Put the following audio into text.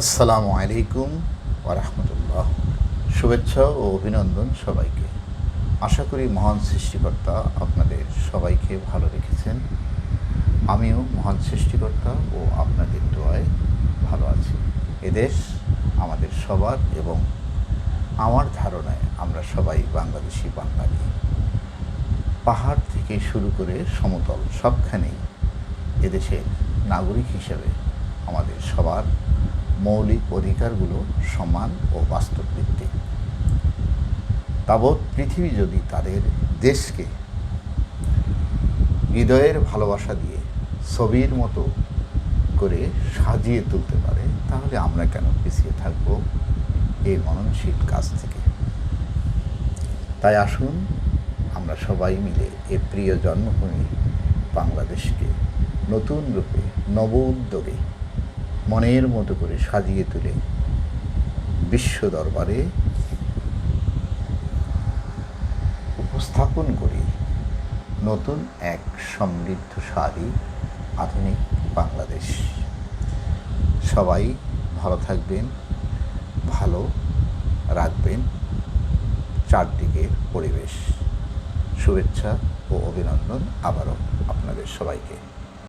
আসসালামু আলাইকুম ওরহমতুল্লাহ শুভেচ্ছা ও অভিনন্দন সবাইকে। আশা করি মহান সৃষ্টিকর্তা আপনাদের সবাইকে ভালো রেখেছেন। আমিও মহান সৃষ্টিকর্তা ও আপনাদের দোয়ায় ভালো আছি। এদেশ আমাদের সবার এবং আমার ধারণায় আমরা সবাই বাংলাদেশি বাঙালি। পাহাড় থেকে শুরু করে সমতল সবখানেই এদেশের নাগরিক হিসেবে আমাদের সবার মৌলিক অধিকারগুলো সমান ও বাস্তব ভিত্তিক তাবৎ পৃথিবী যদি তাদের দেশকে হৃদয়ের ভালোবাসা দিয়ে ছবির মতো করে সাজিয়ে তুলতে পারে, তাহলে আমরা কেন পিছিয়ে থাকব এই মননশীল কাজ থেকে? তাই আসুন আমরা সবাই মিলে এ প্রিয় জন্মভূমি বাংলাদেশকে নতুন রূপে, নব উদ্যোগে মনের মতো করে সাজিয়ে তুলে বিশ্ব দরবারে উপস্থাপন করি নতুন এক সমৃদ্ধশালী আধুনিক বাংলাদেশ। সবাই ভালো থাকবেন, ভালো রাখবেন চারদিকের পরিবেশ। শুভেচ্ছা ও অভিনন্দন আবারও আপনাদের সবাইকে।